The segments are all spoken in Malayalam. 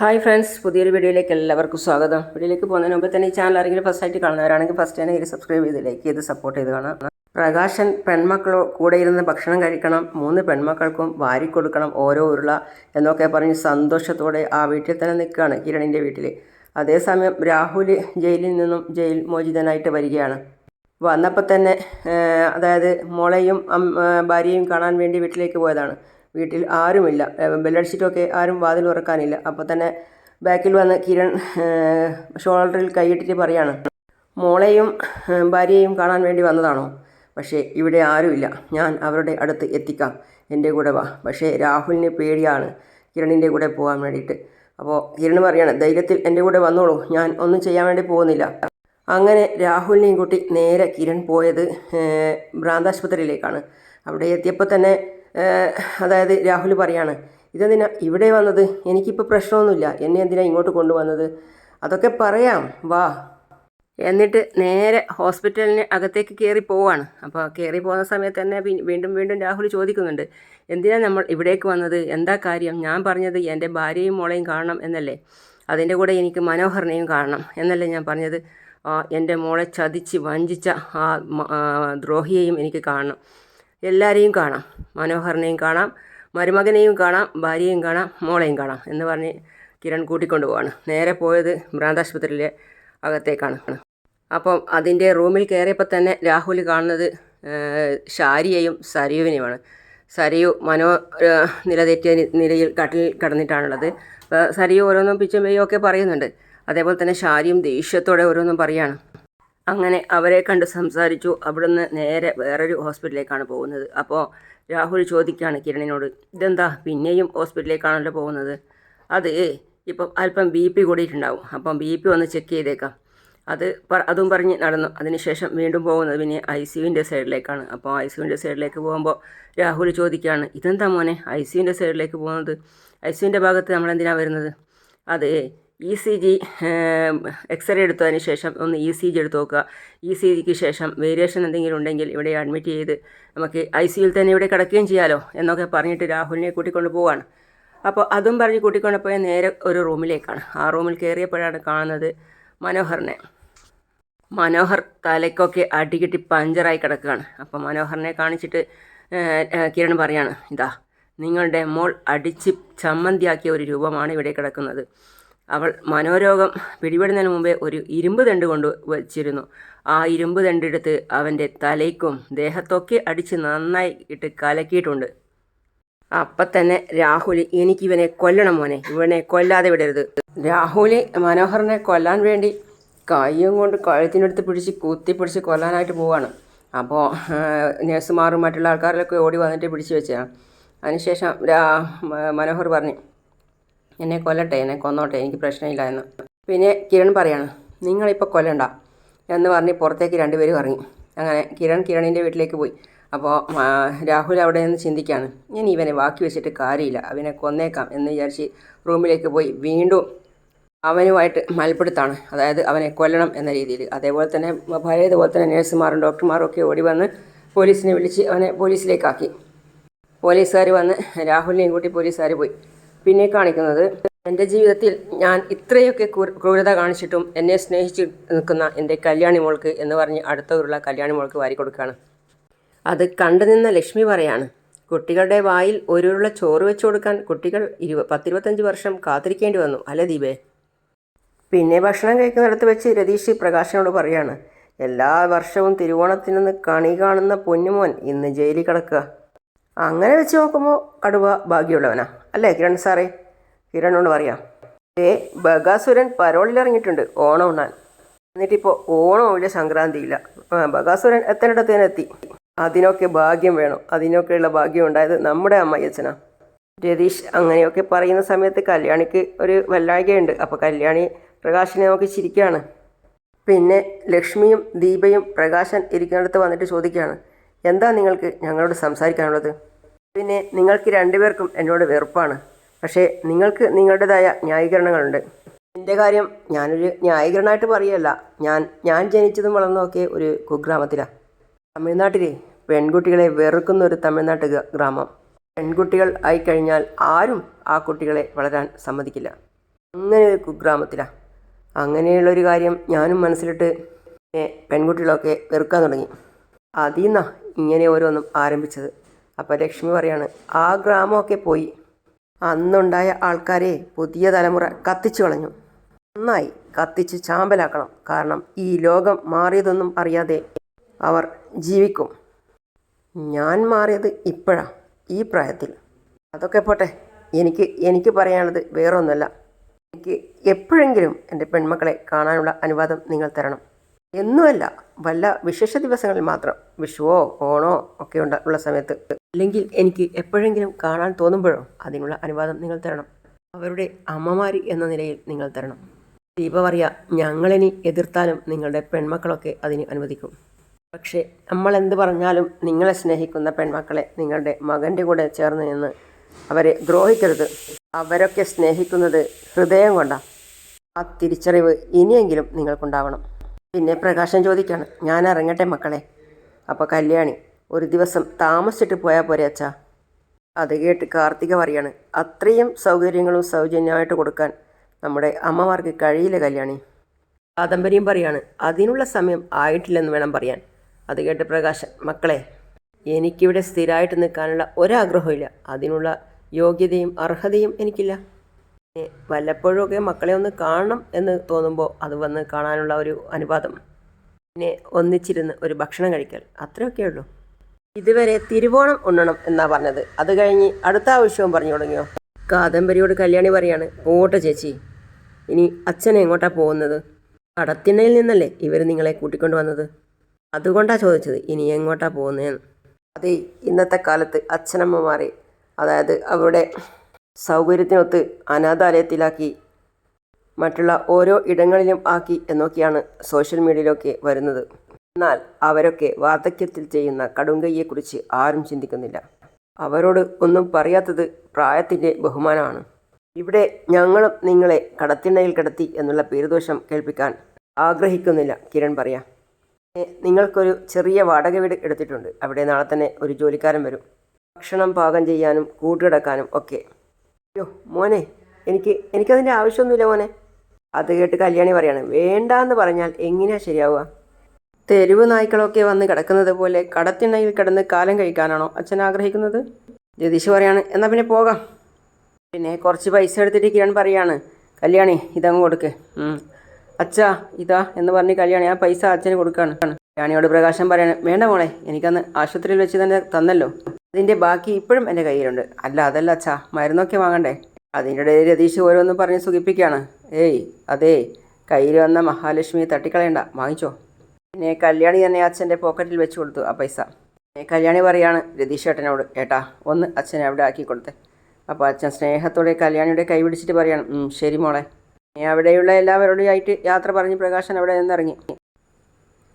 ഹായ് ഫ്രണ്ട്സ് പുതിയൊരു വീഡിയോയിലേക്ക് എല്ലാവർക്കും സ്വാഗതം. വീഡിയോയിലേക്ക് പോകുന്നതിന് മുമ്പ് തന്നെ ഈ ചാനൽ ആരെങ്കിലും ഫസ്റ്റ് ആയിട്ട് കാണുന്നവരാണെങ്കിൽ ഫസ്റ്റ് തന്നെ ഇത് സബ്സ്ക്രൈബ് ചെയ്ത് ലൈക്ക് ചെയ്ത് സപ്പോർട്ട് ചെയ്ത് കാണാം. പ്രകാശൻ പെൺമക്കളോ കൂടെ ഇരുന്ന് ഭക്ഷണം കഴിക്കണം മൂന്ന് പെൺമക്കൾക്കും വാരി കൊടുക്കണം ഓരോ ഉരുള എന്നൊക്കെ പറഞ്ഞ് സന്തോഷത്തോടെ ആ വീട്ടിൽ തന്നെ നിൽക്കുകയാണ് കിരണിന്റെ വീട്ടിൽ. അതേസമയം രാഹുൽ ജയിലിൽ നിന്നും ജയിൽ മോചിതനായിട്ട് വരികയാണ്. വന്നപ്പോൾ തന്നെ അതായത് മോളെയും ഭാര്യയും കാണാൻ വേണ്ടി വീട്ടിലേക്ക് പോയതാണ്. വീട്ടിൽ ആരുമില്ല. ബെല്ലടിച്ചിട്ടൊക്കെ ആരും വാതിൽ ഉറക്കാനില്ല അപ്പോൾ തന്നെ ബാക്കിൽ വന്ന് കിരൺ ഷോൾഡറിൽ കൈയിട്ടിട്ട് പറയാണ് മോളെയും ഭാര്യയെയും കാണാൻ വേണ്ടി വന്നതാണോ? പക്ഷേ ഇവിടെ ആരുമില്ല. ഞാൻ അവരുടെ അടുത്ത് എത്തിക്കാം. എന്റെ കൂടെ വാ. പക്ഷേ രാഹുലിന് പേടിയാണ് കിരണിന്റെ കൂടെ പോകാൻ വേണ്ടിയിട്ട്. അപ്പോൾ കിരൺ പറയാണ് ധൈര്യത്തിൽ എന്റെ കൂടെ വന്നോളൂ. ഞാൻ ഒന്നും ചെയ്യാൻ വേണ്ടി പോകുന്നില്ല. അങ്ങനെ രാഹുലിനെയും കൂട്ടി നേരെ കിരൺ പോയത് ഭ്രാന്താശുപത്രിയിലേക്കാണ്. അവിടെ എത്തിയപ്പോൾ തന്നെ അതായത് രാഹുൽ പറയാണ് ഇതെന്തിനാ ഇവിടെ വന്നത്? എനിക്കിപ്പോൾ പ്രശ്നമൊന്നുമില്ല. എന്നെ എന്തിനാ ഇങ്ങോട്ട് കൊണ്ടുവന്നത്? അതൊക്കെ പറയാം. വാ. എന്നിട്ട് നേരെ ഹോസ്പിറ്റലിന് അകത്തേക്ക് കയറി പോവാണ്. അപ്പോൾ കയറി പോകുന്ന സമയത്ത് തന്നെ വീണ്ടും വീണ്ടും രാഹുൽ ചോദിക്കുന്നുണ്ട് എന്തിനാണ് നമ്മൾ ഇവിടേക്ക് വന്നത്? എന്താ കാര്യം? ഞാൻ പറഞ്ഞത് എന്റെ ഭാര്യയും മോളെയും കാണണം എന്നല്ലേ? അതിന്റെ കൂടെ എനിക്ക് മനോഹരനെയും കാണണം എന്നല്ലേ ഞാൻ പറഞ്ഞത്? എന്റെ മോളെ ചതിച്ച് വഞ്ചിച്ച ആ, ദ്രോഹിയെയും എനിക്ക് കാണണം. എല്ലാവരെയും കാണാം. മനോഹരനെയും കാണാം. മരുമകനെയും കാണാം. ഭാര്യയും കാണാം. മോളെയും കാണാം എന്ന് പറഞ്ഞ് കിരൺ കൂട്ടിക്കൊണ്ടു പോവാണ്. നേരെ പോയത് ഭ്രാന്താശുപത്രിയിലെ അകത്തേക്കാണ്. അപ്പം അതിന്റെ റൂമിൽ കയറിയപ്പോൾ തന്നെ രാഹുൽ കാണുന്നത് ഷാരിയെയും സരയുവിനെയുമാണ്. സരയു മനോ നിലതെറ്റിയ നിലയിൽ കട്ടിൽ കിടന്നിട്ടാണുള്ളത്. സരയു ഓരോന്നും പിച്ചും ഒക്കെ പറയുന്നുണ്ട്. അതേപോലെ തന്നെ ഷാരിയും ദേഷ്യത്തോടെ ഓരോന്നും പറയാണ്. അങ്ങനെ അവരെ കണ്ട് സംസാരിച്ചു. അവിടുന്ന് നേരെ വേറൊരു ഹോസ്പിറ്റലിലേക്കാണ് പോകുന്നത്. അപ്പോൾ രാഹുൽ ചോദിക്കുകയാണ് കിരണിനോട് ഇതെന്താ? പിന്നെയും ഹോസ്പിറ്റലിലേക്കാണല്ലോ പോകുന്നത്? അത് ഇപ്പം അല്പം ബി പി കൂടിയിട്ടുണ്ടാവും. അപ്പം ബി പി ഒന്ന് ചെക്ക് ചെയ്തേക്കാം. അത് അതും പറഞ്ഞ് നടന്നു. അതിനുശേഷം വീണ്ടും പോകുന്നത് പിന്നെ ഐ സിയുവിന്റെ സൈഡിലേക്കാണ്. അപ്പോൾ ഐ സിയുവിന്റെ സൈഡിലേക്ക് പോകുമ്പോൾ രാഹുൽ ചോദിക്കുകയാണ് ഇതെന്താ മോനെ? ഐ സിയുവിന്റെ സൈഡിലേക്ക് പോകുന്നത്? ഐ സിയുവിന്റെ ഭാഗത്ത് നമ്മളെന്തിനാണ് വരുന്നത്? അത് ഇ സി ജി എക്സ്റേ എടുത്തതിന് ശേഷം ഒന്ന് ഇ സി ജി എടുത്ത് നോക്കുക. ഇ സി ജിക്ക് ശേഷം വേരിയേഷൻ എന്തെങ്കിലും ഉണ്ടെങ്കിൽ ഇവിടെ അഡ്മിറ്റ് ചെയ്ത് നമുക്ക് ഐ സിയിൽ തന്നെ ഇവിടെ കിടക്കുകയും ചെയ്യാമല്ലോ എന്നൊക്കെ പറഞ്ഞിട്ട് രാഹുലിനെ കൂട്ടിക്കൊണ്ട് പോവാണ്. അപ്പോൾ അതും പറഞ്ഞ് കൂട്ടിക്കൊണ്ട് പോയ നേരെ ഒരു റൂമിലേക്കാണ്. ആ റൂമിൽ കയറിയപ്പോഴാണ് കാണുന്നത് മനോഹറിനെ. മനോഹർ തലയ്ക്കൊക്കെ അടികിട്ടി പഞ്ചറായി കിടക്കുകയാണ്. അപ്പോൾ മനോഹറിനെ കാണിച്ചിട്ട് കിരൺ പറയാണ് ഇതാ നിങ്ങളുടെ മോൾ അടിച്ച് ചമ്മന്തിയാക്കിയ ഒരു രൂപമാണ് ഇവിടെ കിടക്കുന്നത്. അവൾ മനോരോഗം പിടിപെടുന്നതിന് മുമ്പേ ഒരു ഇരുമ്പ് തണ്ട് കൊണ്ട് വച്ചിരുന്നു. ആ ഇരുമ്പ് തണ്ടെടുത്ത് അവന്റെ തലയ്ക്കും ദേഹത്തൊക്കെ അടിച്ച് നന്നായി ഇട്ട് കലക്കിയിട്ടുണ്ട്. അപ്പം തന്നെ രാഹുൽ എനിക്കിവനെ കൊല്ലണം മോനെ ഇവനെ കൊല്ലാതെ വിടരുത്. രാഹുൽ മനോഹറിനെ കൊല്ലാൻ വേണ്ടി കയ്യും കൊണ്ട് കഴുത്തിനടുത്ത് പിടിച്ച് കുത്തി പിടിച്ച് കൊല്ലാനായിട്ട് പോവാണ്. അപ്പോൾ നേഴ്സുമാറും മറ്റുള്ള ആൾക്കാരിലൊക്കെ ഓടി വന്നിട്ട് പിടിച്ച് വെച്ചതാണ് അതിനുശേഷം മനോഹർ പറഞ്ഞു എന്നെ കൊല്ലട്ടെ എന്നെ കൊന്നോട്ടെ എനിക്ക് പ്രശ്നമില്ല എന്ന് പിന്നെ കിരൺ പറയാണ് നിങ്ങളിപ്പോൾ കൊല്ലണ്ട എന്ന് പറഞ്ഞ് പുറത്തേക്ക് രണ്ടുപേരും ഇറങ്ങി. അങ്ങനെ കിരൺ കിരണിന്റെ വീട്ടിലേക്ക് പോയി. അപ്പോൾ രാഹുൽ അവിടെ നിന്ന് ചിന്തിക്കുകയാണ് ഇനി ഇവനെ വാക്കി വെച്ചിട്ട് കാര്യമില്ല അവനെ കൊന്നേക്കാം എന്ന് വിചാരിച്ച് റൂമിലേക്ക് പോയി. വീണ്ടും അവനുമായിട്ട് മൽപ്പിടുത്താണ് അതായത് അവനെ കൊല്ലണം എന്ന രീതിയിൽ. അതേപോലെ തന്നെ പഴയതുപോലെ തന്നെ നേഴ്സുമാരും ഡോക്ടർമാരും ഒക്കെ ഓടി വന്ന് പോലീസിനെ വിളിച്ച് അവനെ പോലീസിലേക്കാക്കി. പോലീസുകാർ വന്ന് രാഹുലിനെയും കൂട്ടി പോലീസുകാർ പോയി. പിന്നെ കാണിക്കുന്നത് എന്റെ ജീവിതത്തിൽ ഞാൻ ഇത്രയൊക്കെ ക്രൂ- ക്രൂരത കാണിച്ചിട്ടും എന്നെ സ്നേഹിച്ച് നിൽക്കുന്ന എന്റെ കല്യാണി മോൾക്ക് എന്ന് പറഞ്ഞ് അടുത്ത ഉരുള കല്യാണി മോൾക്ക് വാരി കൊടുക്കുകയാണ്. അത് കണ്ടു നിന്ന ലക്ഷ്മി പറയാണ് കുട്ടികളുടെ വായിൽ ഓരോരുള്ള ചോറ് വെച്ച് കൊടുക്കാൻ കുട്ടികൾ ഇരുപ പത്തിരുപത്തഞ്ച് വർഷം കാത്തിരിക്കേണ്ടി വന്നു അല്ലേ ദീപേ? പിന്നെ ഭക്ഷണം കഴിക്കുന്നിടത്ത് വെച്ച് രതീഷ് പ്രകാശനോട് പറയാണ് എല്ലാ വർഷവും തിരുവോണത്തിനൊന്ന് കണി കാണുന്ന പൊന്നുമോൻ ഇന്ന് ജയിലിൽ കിടക്കുക. അങ്ങനെ വെച്ച് നോക്കുമ്പോൾ കടുവ ഭാഗ്യമുള്ളവനാ. അല്ലേ കിരൺ സാറേ? കിരണോട് പറയാം. ഏ ബഗാസുരൻ പരോളിൽ ഇറങ്ങിയിട്ടുണ്ട് ഓണം ഉണ്ണാൻ എന്നിട്ടിപ്പോൾ ഓണമില്ല സംക്രാന്തിയില്ല. ബഗാസുരൻ എത്തേണ്ടിടത്തേന് എത്തി. അതിനൊക്കെ ഭാഗ്യം വേണം. അതിനൊക്കെയുള്ള ഭാഗ്യം ഉണ്ടായത് നമ്മുടെ അമ്മയച്ചനാ രതീഷ് അങ്ങനെയൊക്കെ പറയുന്ന സമയത്ത് കല്യാണിക്ക് ഒരു വല്ലായ്കയുണ്ട്. അപ്പോൾ കല്യാണി പ്രകാശിനെ നോക്കി ചിരിക്കുകയാണ് പിന്നെ ലക്ഷ്മിയും ദീപയും പ്രകാശൻ ഇരിക്കുന്നിടത്ത് വന്നിട്ട് ചോദിക്കുകയാണ് എന്താ നിങ്ങൾക്ക് ഞങ്ങളോട് സംസാരിക്കാനുള്ളത്? പിന്നെ നിങ്ങൾക്ക് രണ്ടുപേർക്കും എന്നോട് വെറുപ്പാണ്. പക്ഷേ നിങ്ങൾക്ക് നിങ്ങളുടേതായ ന്യായീകരണങ്ങളുണ്ട്. എന്റെ കാര്യം ഞാനൊരു ന്യായീകരണമായിട്ട് പറയല്ല. ഞാൻ ഞാൻ ജനിച്ചതും വളർന്നതൊക്കെ ഒരു കുഗ്രാമത്തിലാണ് തമിഴ്നാട്ടിലെ പെൺകുട്ടികളെ വെറുക്കുന്ന ഒരു തമിഴ്നാട്ട് ഗ്രാമം. പെൺകുട്ടികൾ ആയിക്കഴിഞ്ഞാൽ ആരും ആ കുട്ടികളെ വളരാൻ സമ്മതിക്കില്ല. അങ്ങനെ ഒരു കുഗ്രാമത്തിലാണ് അങ്ങനെയുള്ളൊരു കാര്യം ഞാനും മനസ്സിലിട്ട് പെൺകുട്ടികളൊക്കെ വെറുക്കാൻ തുടങ്ങി. അതിൽ നിന്നാണ് ഇങ്ങനെ ഓരോന്നും ആരംഭിച്ചത്. അപ്പോൾ ലക്ഷ്മി പറയാണ് ആ ഗ്രാമമൊക്കെ പോയി. അന്നുണ്ടായ ആൾക്കാരെ പുതിയ തലമുറ കത്തിച്ചു കളഞ്ഞു. നന്നായി കത്തിച്ച് ചാമ്പലാക്കണം. കാരണം ഈ ലോകം മാറിയതൊന്നും അറിയാതെ അവർ ജീവിക്കും. ഞാൻ മാറിയത് ഇപ്പോഴാണ് ഈ പ്രായത്തിൽ. അതൊക്കെ പോട്ടെ എനിക്ക് എനിക്ക് പറയാനുള്ളത് വേറൊന്നുമല്ല എനിക്ക് എപ്പോഴെങ്കിലും എന്റെ പെൺമക്കളെ കാണാനുള്ള അനുവാദം നിങ്ങൾ തരണം. എന്നുമല്ല വല്ല വിശേഷ ദിവസങ്ങളിൽ മാത്രം വിഷുവോ ഓണോ ഒക്കെ ഉള്ള സമയത്ത്. അല്ലെങ്കിൽ എനിക്ക് എപ്പോഴെങ്കിലും കാണാൻ തോന്നുമ്പോഴോ അതിനുള്ള അനുവാദം നിങ്ങൾ തരണം. അവരുടെ അമ്മമാരി എന്ന നിലയിൽ നിങ്ങൾ തരണം. ദീപ പറയാ ഞങ്ങളിനി എതിർത്താലും നിങ്ങളുടെ പെൺമക്കളൊക്കെ അതിന് അനുവദിക്കും. പക്ഷേ നമ്മൾ എന്ത് പറഞ്ഞാലും നിങ്ങളെ സ്നേഹിക്കുന്ന പെൺമക്കളെ നിങ്ങളുടെ മകന്റെ കൂടെ ചേർന്ന് നിന്ന് അവരെ ദ്രോഹിക്കരുത്. അവരൊക്കെ സ്നേഹിക്കുന്നത് ഹൃദയം കൊണ്ടാണ് ആ തിരിച്ചറിവ് ഇനിയെങ്കിലും നിങ്ങൾക്കുണ്ടാവണം. പിന്നെ പ്രകാശം ചോദിക്കാണ് ഞാൻ ഇറങ്ങട്ടെ മക്കളെ അപ്പോൾ കല്യാണി ഒരു ദിവസം താമസിച്ചിട്ട് പോയാൽ പോരെ അച്ഛാ? അത് കേട്ട് കാർത്തിക പറയാണ് അത്രയും സൗകര്യങ്ങളും സൗജന്യമായിട്ട് കൊടുക്കാൻ നമ്മുടെ അമ്മമാർക്ക് കഴിയില്ല കല്യാണി. കാദംബരിയും പറയാണ് അതിനുള്ള സമയം ആയിട്ടില്ലെന്ന് വേണം പറയാൻ. അത് കേട്ട് പ്രകാശൻ മക്കളെ എനിക്കിവിടെ സ്ഥിരമായിട്ട് നിൽക്കാനുള്ള ഒരാഗ്രഹമില്ല അതിനുള്ള യോഗ്യതയും അർഹതയും എനിക്കില്ല. വല്ലപ്പോഴുമൊക്കെ മക്കളെ ഒന്ന് കാണണം എന്ന് തോന്നുമ്പോൾ അത് വന്ന് കാണാനുള്ള ഒരു അനുവാദം പിന്നെ ഒന്നിച്ചിരുന്ന് ഒരു ഭക്ഷണം കഴിക്കൽ അത്രയൊക്കെ ഉള്ളൂ. ഇതുവരെ തിരുവോണം ഉണ്ണണം എന്നാ പറഞ്ഞത്. അത് കഴിഞ്ഞ് അടുത്ത ആവശ്യവും പറഞ്ഞു തുടങ്ങിയോ? കാദംബരിയോട് കല്യാണി പറയാണ് പോട്ടെ ചേച്ചി ഇനി അച്ഛൻ എങ്ങോട്ടാ പോകുന്നത്? കടത്തിണ്ണയിൽ നിന്നല്ലേ ഇവർ നിങ്ങളെ കൂട്ടിക്കൊണ്ട് വന്നത്? അതുകൊണ്ടാണ് ചോദിച്ചത് ഇനി എങ്ങോട്ടാ പോകുന്നതെന്ന് അതെ ഇന്നത്തെ കാലത്ത് അച്ഛനമ്മമാരെ അതായത് അവരുടെ സൗകര്യത്തിനൊത്ത് അനാഥാലയത്തിലാക്കി മറ്റുള്ള ഓരോ ഇടങ്ങളിലും ആക്കി എന്നൊക്കെയാണ് സോഷ്യൽ മീഡിയയിലൊക്കെ വരുന്നത്. എന്നാൽ അവരൊക്കെ വാർദ്ധക്യത്തിൽ ചെയ്യുന്ന കടുങ്കയ്യെക്കുറിച്ച് ആരും ചിന്തിക്കുന്നില്ല. അവരോട് ഒന്നും പറയാത്തത് പ്രായത്തിന്റെ ബഹുമാനമാണ്. ഇവിടെ ഞങ്ങളും നിങ്ങളെ കടത്തിണ്ണയിൽ കിടത്തി എന്നുള്ള പേരുദോഷം കേൾപ്പിക്കാൻ ആഗ്രഹിക്കുന്നില്ല കിരൺ പറയാം. നിങ്ങൾക്കൊരു ചെറിയ വാടക വീട് എടുത്തിട്ടുണ്ട്. അവിടെ നാളെ തന്നെ ഒരു ജോലിക്കാരൻ വരും. ഭക്ഷണം പാകം ചെയ്യാനും കൂട്ടുകിടക്കാനും ഒക്കെ. അയ്യോ മോനെ എനിക്ക് എനിക്കതിന്റെ ആവശ്യമൊന്നുമില്ല മോനെ. അത് കേട്ട് കല്യാണി പറയാണ് വേണ്ടാന്ന് പറഞ്ഞാൽ എങ്ങനെയാ ശരിയാവുക? തെരുവ് നായ്ക്കളൊക്കെ വന്ന് കിടക്കുന്നത് പോലെ കടത്തിണ്ണയിൽ കിടന്ന് കാലം കഴിക്കാനാണോ അച്ഛൻ ആഗ്രഹിക്കുന്നത്? ജതീഷ് പറയാണ് എന്നാൽ പിന്നെ പോകാം. പിന്നെ കുറച്ച് പൈസ എടുത്തിട്ട് കിരൺ പറയാണ് കല്യാണി ഇതങ്ങ് കൊടുക്ക്. അച്ഛാ ഇതാ എന്ന് പറഞ്ഞ് കല്യാണി ആ പൈസ അച്ഛന് കൊടുക്കുകയാണ് കല്യാണിയോട് പ്രകാശം പറയാണ് വേണ്ട മോളെ എനിക്കന്ന് ആശുപത്രിയിൽ വെച്ച് തന്നെ തന്നല്ലോ. അതിന്റെ ബാക്കി ഇപ്പോഴും എന്റെ കയ്യിലുണ്ട്. അല്ല അതല്ല അച്ഛാ മരുന്നൊക്കെ വാങ്ങണ്ടേ? അതിന്റെ ഇടയിൽ രതീഷ് ഓരോന്നും പറഞ്ഞ് സുഖിപ്പിക്കുകയാണ്. ഏയ് അതേ കയ്യിൽ വന്ന മഹാലക്ഷ്മിയെ തട്ടിക്കളയണ്ട. വാങ്ങിച്ചോ. പിന്നെ കല്യാണി തന്നെ അച്ഛന്റെ പോക്കറ്റിൽ വെച്ച് കൊടുത്തു ആ പൈസ. പിന്നെ കല്യാണി പറയാണ് രതീഷ് ഏട്ടനോട് ഏട്ടാ ഒന്ന് അച്ഛനെ അവിടെ ആക്കി കൊടുത്തേ. അപ്പോൾ അച്ഛൻ സ്നേഹത്തോടെ കല്യാണിയുടെ കൈ പിടിച്ചിട്ട് പറയാണ് ശരി മോളെ. അവിടെയുള്ള എല്ലാവരോടും ആയിട്ട് യാത്ര പറഞ്ഞ് പ്രകാശൻ അവിടെ നിന്നിറങ്ങി.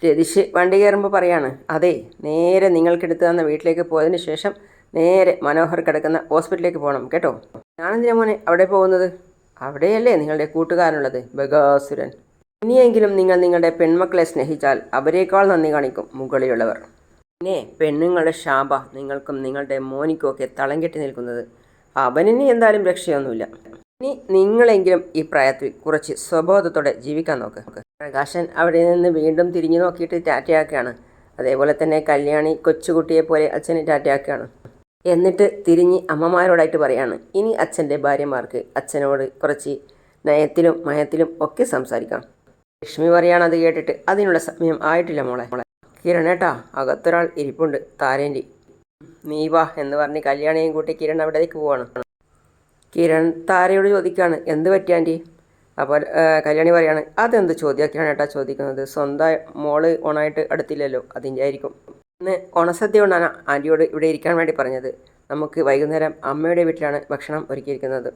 രതീഷ് വണ്ടി കയറുമ്പോൾ പറയാണ് അതെ നേരെ നിങ്ങൾക്കെടുത്ത് തന്ന വീട്ടിലേക്ക് പോയതിന് ശേഷം നേരെ മനോഹർ കിടക്കുന്ന ഹോസ്പിറ്റലിലേക്ക് പോകണം കേട്ടോ. ഞാനെന്തിനാ മോനെ അവിടെ പോകുന്നത്? അവിടെയല്ലേ നിങ്ങളുടെ കൂട്ടുകാരനുള്ളത് ബഗാസുരൻ. ഇനിയെങ്കിലും നിങ്ങൾ നിങ്ങളുടെ പെൺമക്കളെ സ്നേഹിച്ചാൽ അവരേക്കാൾ നന്ദി കാണിക്കും മുകളിലുള്ളവർ. പിന്നെ പെണ്ണുങ്ങളുടെ ശാപ നിങ്ങൾക്കും നിങ്ങളുടെ മോനിക്കും ഒക്കെ തളം കെട്ടി നിൽക്കുന്നത്. അവനിനി എന്തായാലും രക്ഷയൊന്നുമില്ല. ഇനി നിങ്ങളെങ്കിലും ഈ പ്രായത്തിൽ കുറച്ച് സ്വബോധത്തോടെ ജീവിക്കാൻ നോക്ക്. പ്രകാശൻ അവിടെ നിന്ന് വീണ്ടും തിരിഞ്ഞു നോക്കിയിട്ട് ടാറ്റയാക്കുകയാണ്. അതേപോലെ തന്നെ കല്യാണി കൊച്ചുകുട്ടിയെ പോലെ അച്ഛനെ ടാറ്റയാക്കുകയാണ്. എന്നിട്ട് തിരിഞ്ഞ് അമ്മമാരോടായിട്ട് പറയാണ് ഇനി അച്ഛന്റെ ഭാര്യമാർക്ക് അച്ഛനോട് കുറച്ച് നയത്തിലും മയത്തിലും ഒക്കെ സംസാരിക്കാം. ലക്ഷ്മി അത് കേട്ടിട്ട് അതിനുള്ള സമയം ആയിട്ടില്ല മോളെ. കിരണേട്ടാ അകത്തൊരാൾ ഇരിപ്പുണ്ട് താരേന്റെ. നീ വാ എന്ന് പറഞ്ഞ് കല്യാണിയും കൂട്ടി കിരൺ അവിടേക്ക് പോവാണ്. കിരൺ താരയോട് ചോദിക്കുകയാണ് എന്ത് പറ്റി ആന്റി അപ്പോൾ കല്യാണി പറയാണ് അതെന്ത് ചോദ്യമൊക്കെയാണ് ഏട്ടാ ചോദിക്കുന്നത്? സ്വന്തം മോൾ ഓണായിട്ട് അടുത്തില്ലല്ലോ അതിന്റെ ആയിരിക്കും. ഇന്ന് ഓണസദ്യ കൊണ്ടാണ് ആന്റിയോട് ഇവിടെ ഇരിക്കാൻ വേണ്ടി പറഞ്ഞത്. നമുക്ക് വൈകുന്നേരം അമ്മയുടെ വീട്ടിലാണ് ഭക്ഷണം ഒരുക്കിയിരിക്കുന്നത്.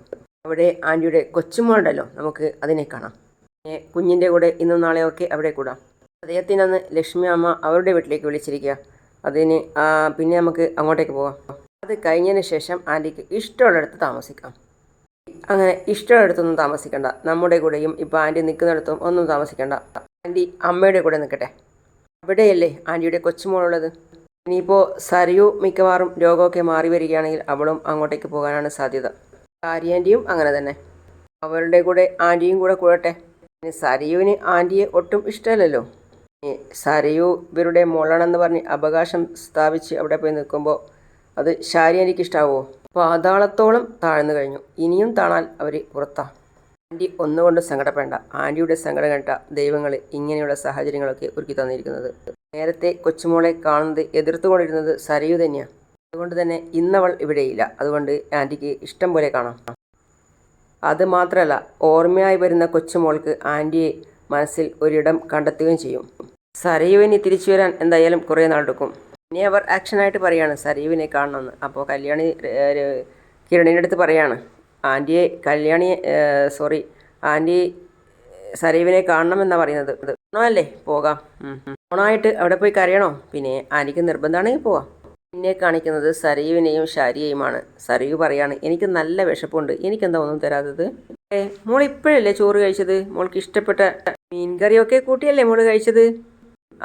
അവിടെ ആന്റിയുടെ കൊച്ചുമോളുണ്ടല്ലോ നമുക്ക് അതിനെ കാണാം. പിന്നെ കുഞ്ഞിന്റെ കൂടെ ഇന്നും നാളെയൊക്കെ അവിടെ കൂടാം. അദ്ദേഹത്തിനന്ന് ലക്ഷ്മി അമ്മ അവരുടെ വീട്ടിലേക്ക് വിളിച്ചിരിക്കുക. അതിന് പിന്നെ നമുക്ക് അങ്ങോട്ടേക്ക് പോകാം. അത് കഴിഞ്ഞതിന് ശേഷം ആന്റിക്ക് ഇഷ്ടമുള്ളിടത്ത് താമസിക്കാം. അങ്ങനെ ഇഷ്ടമുള്ളിടത്തൊന്നും താമസിക്കണ്ട. നമ്മുടെ കൂടെയും ഇപ്പോൾ ആന്റി നിൽക്കുന്നിടത്തും ഒന്നും താമസിക്കണ്ട. ആന്റി അമ്മയുടെ കൂടെ നിൽക്കട്ടെ. അവിടെയല്ലേ ആന്റിയുടെ കൊച്ചുമോളുള്ളത്? ഇനിയിപ്പോൾ സരയു മിക്കവാറും രോഗമൊക്കെ മാറി വരികയാണെങ്കിൽ അവളും അങ്ങോട്ടേക്ക് പോകാനാണ് സാധ്യത. ആര്യാന്റിയും അങ്ങനെ തന്നെ. അവരുടെ കൂടെ ആന്റിയും കൂടെ കൂടട്ടെ. ഇനി സരയുവിന് ആന്റിയെ ഒട്ടും ഇഷ്ടമല്ലല്ലോ. സരയു ഇവരുടെ മോളാണെന്ന് പറഞ്ഞ് അവകാശം സ്ഥാപിച്ച് അവിടെ പോയി നിൽക്കുമ്പോൾ അത് ശാരി എനിക്കിഷ്ടാവോ പാതാളത്തോളം താഴ്ന്നു കഴിഞ്ഞു. ഇനിയും താണാൽ അവർ പുറത്താ. ആന്റി ഒന്നുകൊണ്ട് സങ്കടപ്പെടേണ്ട. ആന്റിയുടെ സങ്കടം കണ്ട ദൈവങ്ങൾ ഇങ്ങനെയുള്ള സാഹചര്യങ്ങളൊക്കെ ഒരുക്കി തന്നിരിക്കുന്നത്. നേരത്തെ കൊച്ചുമോളെ കാണുന്നത് എതിർത്തുകൊണ്ടിരുന്നത് സരയു തന്നെയാണ് അതുകൊണ്ട് തന്നെ ഇന്നവൾ ഇവിടെയില്ല. അതുകൊണ്ട് ആന്റിക്ക് ഇഷ്ടം പോലെ കാണാം. അത് മാത്രമല്ല ഓർമ്മയായി വരുന്ന കൊച്ചുമോൾക്ക് ആന്റിയെ മനസ്സിൽ ഒരിടം കണ്ടെത്തുകയും ചെയ്യും. സരയുവിനെ തിരിച്ചു വരാൻ എന്തായാലും കുറേ നാളെടുക്കും. ഇനി അവർ ആക്ഷനായിട്ട് പറയാണ് സരീവിനെ കാണണമെന്ന് അപ്പോൾ കല്യാണി കിരണിന്റെ അടുത്ത് പറയാണ് ആന്റിയെ കല്യാണി സോറി ആന്റി സരീവിനെ കാണണമെന്നാണ് പറയുന്നത്. ഓണമല്ലേ പോകാം. ഓണമായിട്ട് അവിടെ പോയി കരയണോ? പിന്നെ ആന്റിക്ക് നിർബന്ധമാണെങ്കിൽ പോവാം. പിന്നെ കാണിക്കുന്നത് സരീവിനെയും ഷാരിയെയുമാണ് സരീവ് പറയാണ് എനിക്ക് നല്ല വിശപ്പുണ്ട്. എനിക്കെന്താ ഒന്നും തരാത്തത്? മോൾ ഇപ്പോഴല്ലേ ചോറ് കഴിച്ചത്? മോൾക്ക് ഇഷ്ടപ്പെട്ട മീൻകറിയൊക്കെ കൂട്ടിയല്ലേ മോൾ കഴിച്ചത്?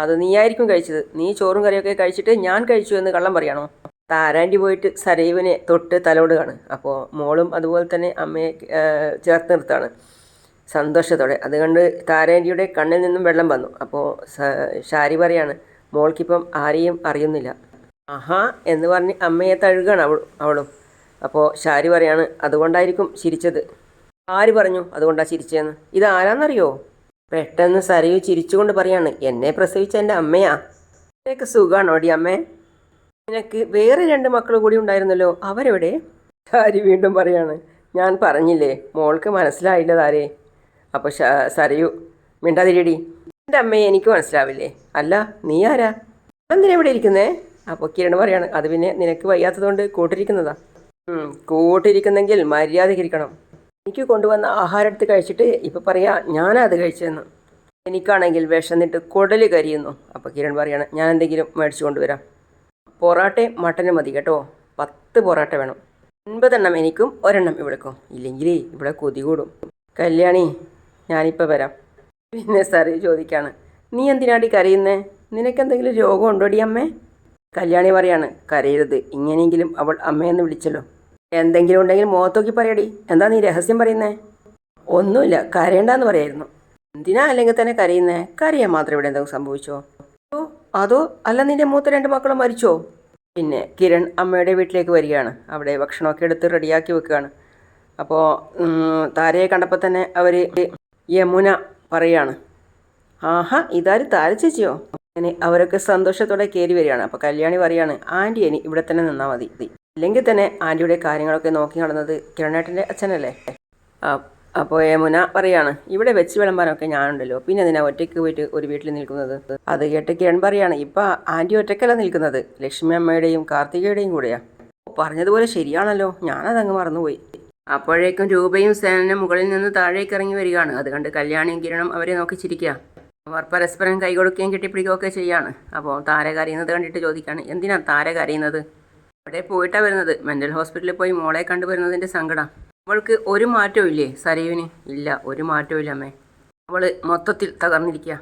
അത് നീയായിരിക്കും കഴിച്ചത്. നീ ചോറും കറിയൊക്കെ കഴിച്ചിട്ട് ഞാൻ കഴിച്ചു എന്ന് കള്ളം പറയണോ? താരാണ്ടി പോയിട്ട് സരയുവിനെ തൊട്ട് തലോടുകയാണ് അപ്പോൾ മോളും അതുപോലെ തന്നെ അമ്മയെ ചേർത്ത് നിർത്താണ് സന്തോഷത്തോടെ. അതുകൊണ്ട് താരാണ്ടിയുടെ കണ്ണിൽ നിന്നും വെള്ളം വന്നു. അപ്പോൾ ഷാരി പറയാണ് മോൾക്കിപ്പം ആരെയും അറിയുന്നില്ല. ആഹാ എന്ന് പറഞ്ഞ് അമ്മയെ തഴുകാണ് അവൾ അവളും. അപ്പോൾ ഷാരി പറയാണ് അതുകൊണ്ടായിരിക്കും ചിരിച്ചത്. ആര് പറഞ്ഞു അതുകൊണ്ടാണ് ചിരിച്ചതെന്ന്? ഇത് ആരാന്നറിയോ? പെട്ടെന്ന് സരയു ചിരിച്ചുകൊണ്ട് പറയാണ് എന്നെ പ്രസവിച്ച എന്റെ അമ്മയാ. നിനക്ക് സുഖാണോടി അമ്മേ? നിനക്ക് വേറെ രണ്ട് മക്കൾ കൂടി ഉണ്ടായിരുന്നല്ലോ അവരെവിടെ? സാരി വീണ്ടും പറയാണ് ഞാൻ പറഞ്ഞില്ലേ മോൾക്ക് മനസ്സിലായില്ല താരേ. അപ്പോൾ സരയു മിണ്ടാതിരിയടി. എന്റെ അമ്മയെ എനിക്ക് മനസ്സിലാവില്ലേ. അല്ല നീ ആരാ? എന്തിനാ ഇവിടെ ഇരിക്കുന്നേ? അപ്പോൾ കിരൺ പറയാണ് അത് പിന്നെ നിനക്ക് വയ്യാത്തതുകൊണ്ട് കൂട്ടിരിക്കുന്നതാ. കൂട്ടിരിക്കുന്നെങ്കിൽ മര്യാദയ്ക്ക് മര്യാദയ്ക്കിരിക്കണം എനിക്ക് കൊണ്ടുവന്ന ആഹാരം എടുത്ത് കഴിച്ചിട്ട് ഇപ്പം പറയാ ഞാനത് കഴിച്ചതെന്ന്. എനിക്കാണെങ്കിൽ വിഷന്നിട്ട് കുടൽ കരിയുന്നു. അപ്പോൾ കിരൺ പറയാണ് ഞാൻ എന്തെങ്കിലും മേടിച്ചു കൊണ്ടുവരാം. പൊറാട്ടയും മട്ടനും മതി കേട്ടോ. പത്ത് പൊറാട്ട വേണം. ഒൻപതെണ്ണം എനിക്കും ഒരെണ്ണം ഇവിടെക്കും ഇല്ലെങ്കിൽ ഇവിടെ കൊതി കൂടും. കല്യാണി ഞാനിപ്പോൾ വരാം. പിന്നെ സാറ് ചോദിക്കാണ് നീ എന്തിനാടി കരയുന്നേ? നിനക്കെന്തെങ്കിലും രോഗം ഉണ്ടോടി അമ്മേ? കല്യാണി പറയാണ് കരയരുത്. ഇങ്ങനെയെങ്കിലും അവൾ അമ്മയെന്ന് വിളിച്ചല്ലോ. എന്തെങ്കിലും ഉണ്ടെങ്കിൽ മുഖത്തോക്കി പറയടി. എന്താ നീ രഹസ്യം പറയുന്നേ? ഒന്നുമില്ല കരയണ്ടെന്ന് പറയായിരുന്നു. എന്തിനാ അല്ലെങ്കിൽ തന്നെ കരയുന്നേ? കരയാൻ മാത്രം ഇവിടെ എന്തെങ്കിലും സംഭവിച്ചോ? അതോ അല്ല നിന്റെ മൂത്ത രണ്ട് മക്കളും മരിച്ചോ? പിന്നെ കിരൺ അമ്മയുടെ വീട്ടിലേക്ക് വരികയാണ്. അവിടെ ഭക്ഷണമൊക്കെ എടുത്ത് റെഡിയാക്കി വെക്കുകയാണ്. അപ്പോൾ താരയെ കണ്ടപ്പോൾ തന്നെ അവർ യമുന പറയാണ്. ആഹാ ഇതാര് താര ചേച്ചിയോ? അങ്ങനെ അവരൊക്കെ സന്തോഷത്തോടെ കയറി വരികയാണ്. അപ്പോൾ കല്യാണി പറയാണ് ആന്റി ഇനി ഇവിടെ തന്നെ നിന്നാൽ മതി. ഇല്ലെങ്കിൽ തന്നെ ആന്റിയുടെ കാര്യങ്ങളൊക്കെ നോക്കി നടന്നത് കിരണേട്ടന്റെ അച്ഛനല്ലേ? അപ്പോൾ യമുന പറയാണ് ഇവിടെ വെച്ച് വിളമ്പാനൊക്കെ ഞാനുണ്ടല്ലോ. പിന്നെ അതിനാ ഒറ്റയ്ക്ക് പോയിട്ട് ഒരു വീട്ടിൽ നിൽക്കുന്നത്? അത് കേട്ട് കിരൺ പറയാണ് ഇപ്പം ആന്റി ഒറ്റയ്ക്കല്ല നിൽക്കുന്നത്. ലക്ഷ്മി അമ്മയുടെയും കാർത്തികയുടെയും കൂടെയാണ് പറഞ്ഞതുപോലെ ശരിയാണല്ലോ. ഞാനതങ്ങ് മറന്നുപോയി. അപ്പോഴേക്കും രൂപയും സേനനും മുകളിൽ നിന്ന് താഴേക്ക് ഇറങ്ങി വരികയാണ്. അത് കല്യാണിയും കിരണും അവരെ നോക്കി ചിരിക്കുക. അവർ പരസ്പരം കൈ കൊടുക്കുകയും കെട്ടിപ്പിടിക്കുകയൊക്കെ ചെയ്യാണ്. അപ്പോൾ താര കരയുന്നത് കണ്ടിട്ട് ചോദിക്കുകയാണ് എന്തിനാ താര കരയുന്നത് അവിടെ പോയിട്ടാ വരുന്നത്? മെന്റൽ ഹോസ്പിറ്റലിൽ പോയി മോളെ കണ്ടു വരുന്നതിന്റെ സങ്കടം. അവൾക്ക് ഒരു മാറ്റവും ഇല്ലേ? സരയുവിന് ഇല്ല ഒരു മാറ്റവും ഇല്ല അമ്മേ. അവൾ മൊത്തത്തിൽ തകർന്നിരിക്കുക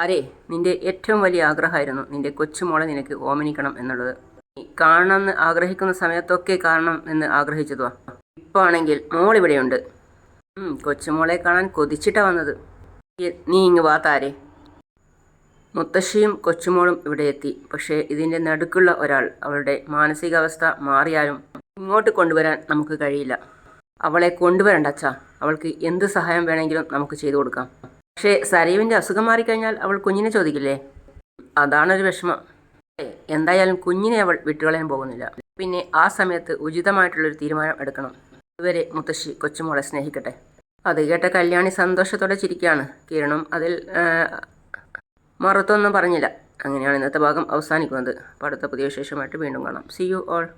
അരേ നിന്റെ ഏറ്റവും വലിയ ആഗ്രഹമായിരുന്നു നിന്റെ കൊച്ചുമോളെ നിനക്ക് ഓമനിക്കണം എന്നുള്ളത്. നീ കാണണമെന്ന് ആഗ്രഹിക്കുന്ന സമയത്തൊക്കെ കാണണം എന്ന് ആഗ്രഹിച്ചതുവാ. ഇപ്പോൾ ആണെങ്കിൽ മോൾ ഇവിടെയുണ്ട്. കൊച്ചുമോളെ കാണാൻ കൊതിച്ചിട്ടാ വന്നത്. നീ ഇങ്ങ് വാ താരേ. മുത്തശ്ശിയും കൊച്ചുമോളും ഇവിടെ എത്തി. പക്ഷേ ഇതിന്റെ നടുക്കുള്ള ഒരാൾ അവളുടെ മാനസികാവസ്ഥ മാറിയാലും ഇങ്ങോട്ട് കൊണ്ടുവരാൻ നമുക്ക് കഴിയില്ല. അവളെ കൊണ്ടുവരണ്ട അച്ഛാ. അവൾക്ക് എന്ത് സഹായം വേണമെങ്കിലും നമുക്ക് ചെയ്തു കൊടുക്കാം. പക്ഷേ സരീവിന്റെ അസുഖം മാറിക്കഴിഞ്ഞാൽ അവൾ കുഞ്ഞിനെ ചോദിക്കില്ലേ? അതാണൊരു വിഷമം. എന്തായാലും കുഞ്ഞിനെ അവൾ വിട്ടുകളയാൻ പോകുന്നില്ല. പിന്നെ ആ സമയത്ത് ഉചിതമായിട്ടുള്ളൊരു തീരുമാനം എടുക്കണം. ഇതുവരെ മുത്തശ്ശി കൊച്ചുമോളെ സ്നേഹിക്കട്ടെ. അത് കേട്ട കല്യാണി സന്തോഷത്തോടെ ചിരിക്കുകയാണ്. കിരണും അതിൽ മറുത്തൊന്നും പറഞ്ഞില്ല. അങ്ങനെയാണ് ഇന്നത്തെ ഭാഗം അവസാനിക്കുന്നത്. അപ്പോൾ അടുത്ത പുതിയ വിശേഷമായിട്ട് വീണ്ടും കാണാം. C you all